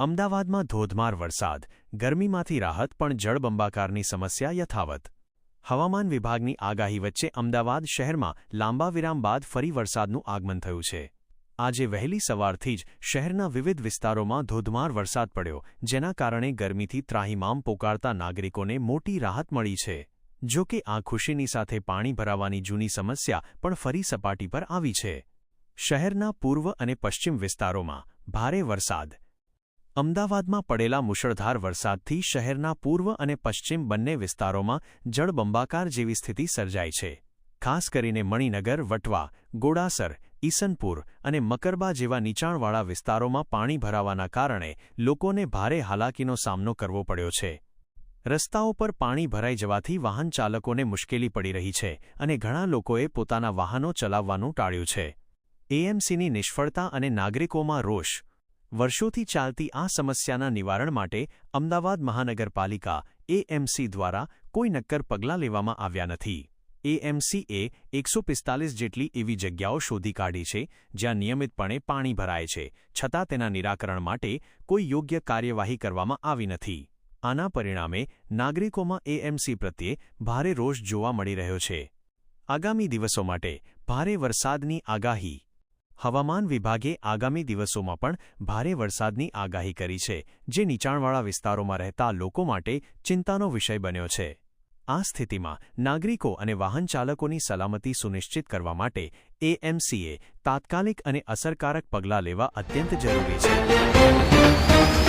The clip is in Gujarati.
અમદાવાદમાં ધોધમાર વરસાદ, ગરમીમાંથી રાહત પણ જળબંબાકારની સમસ્યા યથાવત. હવામાન વિભાગની આગાહી વચ્ચે અમદાવાદ શહેરમાં લાંબા વિરામ બાદ ફરી વરસાદનું આગમન થયું છે. આજે વહેલી સવારથી જ શહેરના વિવિધ વિસ્તારોમાં ધોધમાર વરસાદ પડ્યો, જેના કારણે ગરમીથી ત્રાહીમામ પોકારતા નાગરિકોને મોટી રાહત મળી છે. જો કે આ ખુશીની સાથે પાણી ભરાવાની જૂની સમસ્યા પણ ફરી સપાટી પર આવી છે. શહેરના પૂર્વ અને પશ્ચિમ વિસ્તારોમાં ભારે વરસાદ અમદાવાદમાં પડેલા મુશળધાર વરસાદથી શહેરના પૂર્વ અને પશ્ચિમ બંને વિસ્તારોમાં જળબંબાકાર જેવી સ્થિતિ સર્જાઈ છે. ખાસ કરીને મણિનગર, વટવા, ગોડાસર, ઈસનપુર અને મકરબા જેવા નીચાણવાળા વિસ્તારોમાં પાણી ભરાવાના કારણે લોકોને ભારે હાલાકીનો સામનો કરવો પડ્યો છે. રસ્તાઓ પર પાણી ભરાઈ જવાથી વાહન ચાલકોને મુશ્કેલી પડી રહી છે અને ઘણા લોકોએ પોતાના વાહનો ચલાવવાનું ટાળ્યું છે. એએમસીની નિષ્ફળતા અને નાગરિકોમાં રોષ વર્ષોથી ચાલતી આ સમસ્યાના નિવારણ માટે અમદાવાદ મહાનગરપાલિકા એએમસી દ્વારા કોઈ નક્કર પગલાં લેવામાં આવ્યા નથી. એએમસીએ એકસો પિસ્તાલીસ જેટલી એવી જગ્યાઓ શોધી કાઢી છે, જ્યાં નિયમિતપણે પાણી ભરાય છે, છતાં તેના નિરાકરણ માટે કોઈ યોગ્ય કાર્યવાહી કરવામાં આવી નથી. આના પરિણામે નાગરિકોમાં એએમસી પ્રત્યે ભારે રોષ જોવા મળી રહ્યો છે. આગામી દિવસો માટે ભારે વરસાદની આગાહી હવામાન વિભાગે આગામી દિવસોમાં પણ ભારે વરસાદની આગાહી કરી છે, જે નીચાણવાળા વિસ્તારોમાં રહેતા લોકો માટે ચિંતાનો વિષય બન્યો છે. આ સ્થિતિમાં નાગરિકો અને વાહન ચાલકોની સલામતી સુનિશ્ચિત કરવા માટે એએમસીએ તાત્કાલિક અને અસરકારક પગલાં લેવા અત્યંત જરૂરી છે.